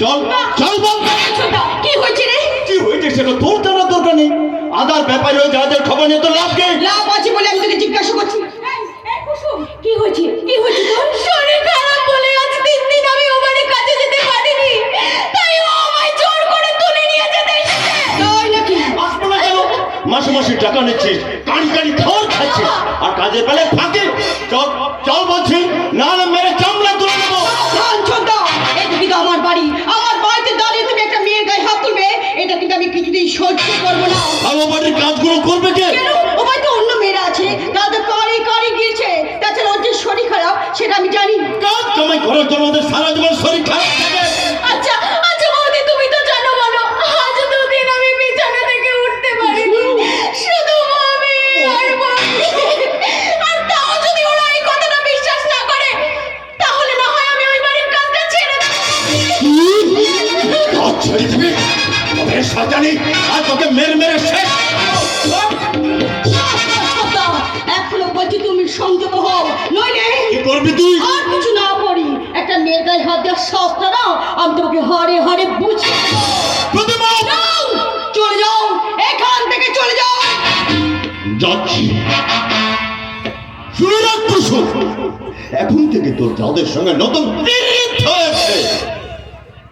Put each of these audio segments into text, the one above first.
চল চল বল। কি হয়েছে রে? কি হয়েছে সেটা তোর জানার দরকার নেই। আদার ব্যাপারে ওই যাদের খবর নিয়ে তো লাভ নেই লাভ আছে বলে আমি তোকে জিজ্ঞাসা করছি। কি হয়েছে? কি হয়েছে তোর? শরীর খারাপ বলে আজ তিন দিন আমি ও বাড়ি কাজে যেতে পারিনি। তাই ও আমায় জোর করে তুলে নিয়ে যেতে এসেছে। তাই নাকি? আসব না কেন? মাসে মাসে টাকা নিচ্ছিস কানি কানি খর খাচ্ছিস আর কাজের বেলায় ফাঁকে। চল চল বলছি না হলে মেরে চামড়া তুলে করবে কে? কেন? ও বাড়িতে অন্য মেয়েরা আছে। তাদের কারি কারি গিয়েছে তাছাড়া ওর যে শরীর খারাপ সেটা আমি জানি। কাজ করার জন্য ওদের সারা জীবন শরীর খারাপ থাকে? আচ্ছা আচ্ছা বৌদি তুমি তো জানো বলো আজ দুদিন আমি বিছানা থেকে উঠতে পারিনি। শুধু আমি আর বৌদি আর তাও যদি ওরা এই কথাটা বিশ্বাস না করে তাহলে না হয় আমি ওই বাড়ির কাজটা ছেড়ে দেবো। কাজ ছেড়ে দিবি? তোদের সাজানি আর তোকে মেরে মেরে শেষ। এখনও বলছি তুমি সংযত হও নইলে কি করবি তুই? আর কিছু না করি একটা মেয়ের গায়ে হাত দেওয়ার সস্তা নাও আমি তোমাকে হারে হারে বুঝিয়ে প্রতিমা! চলে যাও! এখান থেকে চলে যাও! যাচ্ছি। শুনে রাখ এখন থেকে তোর যাদের সঙ্গে নতুন হয়েছে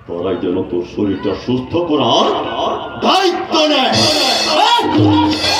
তোরাই যেন তোর শরীরটা সুস্থ করার দায়িত্ব নেয় এই